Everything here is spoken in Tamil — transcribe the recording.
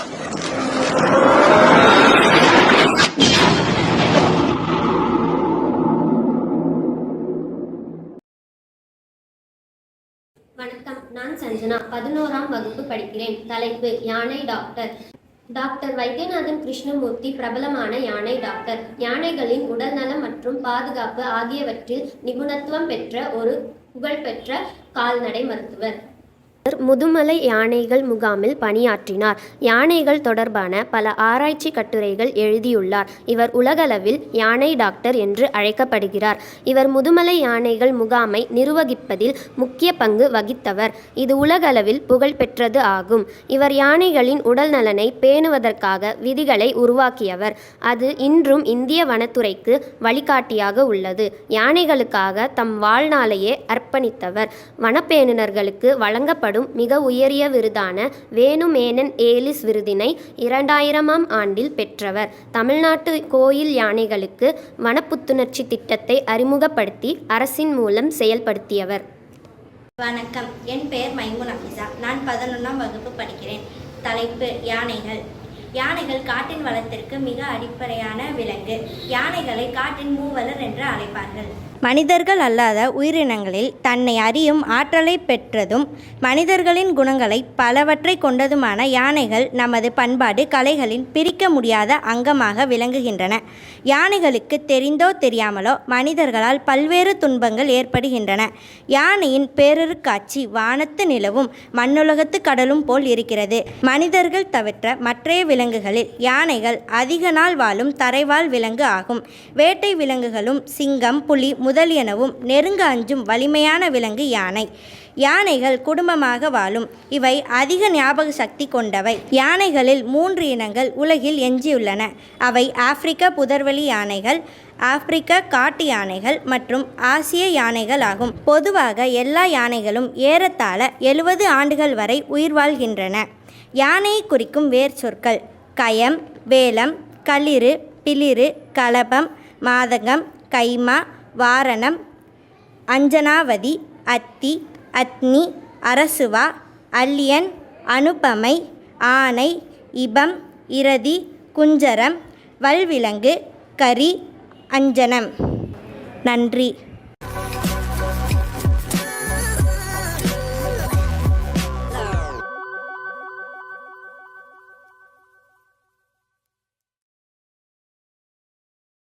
வணக்கம். நான் சஞ்சனா. பதினோராம் வகுப்பு படிக்கிறேன். தலைப்பு யானை டாக்டர். டாக்டர் வைத்தியநாதன் கிருஷ்ணமூர்த்தி பிரபலமான யானை டாக்டர். யானைகளின் உடல்நலம் மற்றும் பாதுகாப்பு ஆகியவற்றில் நிபுணத்துவம் பெற்ற ஒரு புகழ்பெற்ற கால்நடை மருத்துவர். முதுமலை யானைகள் முகாமில் பணியாற்றினார். யானைகள் தொடர்பான பல ஆராய்ச்சி கட்டுரைகள் எழுதியுள்ளார். இவர் உலகளவில் யானை டாக்டர் என்று அழைக்கப்படுகிறார். இவர் முதுமலை யானைகள் முகாமை நிர்வகிப்பதில் முக்கிய பங்கு வகித்தவர். இது உலகளவில் புகழ்பெற்றது ஆகும். இவர் யானைகளின் உடல் நலனை பேணுவதற்காக விதிகளை உருவாக்கியவர். அது இன்றும் இந்திய வனத்துறைக்கு வழிகாட்டியாக உள்ளது. யானைகளுக்காக தம் வாழ்நாளையே அர்ப்பணித்தவர். வனப்பேணினர்களுக்கு வழங்கப்படும் மிக உயரிய விருதான வேணுமேனன் ஏலிஸ் விருதினை இரண்டாயிரமாம் ஆண்டில் பெற்றவர். தமிழ்நாட்டு கோயில் யானைகளுக்கு வனப்புத்துணர்ச்சி திட்டத்தை அறிமுகப்படுத்தி அரசின் மூலம் செயல்படுத்தியவர். வணக்கம். என் பெயர் மைமுன் அஃபிசா நான் பதினொன்றாம் வகுப்பு படிக்கிறேன். தலைப்பு யானைகள். யானைகள் காட்டின் வளத்திற்கு மிக அடிப்படையான விலங்கு. யானைகளை காட்டின் மூவலர் என்று அழைப்பார்கள். மனிதர்கள் அல்லாத உயிரினங்களில் தன்னை அறியும் ஆற்றலை பெற்றதும் மனிதர்களின் குணங்களை பலவற்றை கொண்டதுமான யானைகள் நமது பண்பாடு கலைகளின் பிரிக்க முடியாத அங்கமாக விளங்குகின்றன. யானைகளுக்கு தெரிந்தோ தெரியாமலோ மனிதர்களால் பல்வேறு துன்பங்கள் ஏற்படுகின்றன. யானையின் பேரொரு காட்சி வானத்து நிலவும் மண்ணுலகத்து கடலும் போல் இருக்கிறது. மனிதர்கள் தவிர்த்த மற்றைய விலங்குகளில் யானைகள் அதிக நாள் வாழும் தரைவாழ் விலங்கு ஆகும். வேட்டை விலங்குகளும் சிங்கம் புலி முதலியனவும் நெருங்க அஞ்சும் வலிமையான விலங்கு யானை. யானைகள் குடும்பமாக வாழும். இவை அதிக ஞாபக சக்தி கொண்டவை. யானைகளில் மூன்று இனங்கள் உலகில் எஞ்சியுள்ளன. அவை ஆப்பிரிக்க புதர்வெளி யானைகள் ஆப்பிரிக்க காட்டு யானைகள் மற்றும் ஆசிய யானைகள் ஆகும். பொதுவாக எல்லா யானைகளும் ஏறத்தாழ எழுபது ஆண்டுகள் வரை உயிர் வாழ்கின்றன. யானையை குறிக்கும் வேர் சொற்கள் கயம் வேலம் களிறு பிளிறு கலபம் மாதகம் கைமா வாரணம் அஞ்சனாவதி அத்தி அத்னி அரசுவா அல்லியன் அனுபமை ஆனை இபம் இரதி குஞ்சரம் வல்விலங்கு கரி அஞ்சனம். நன்றி.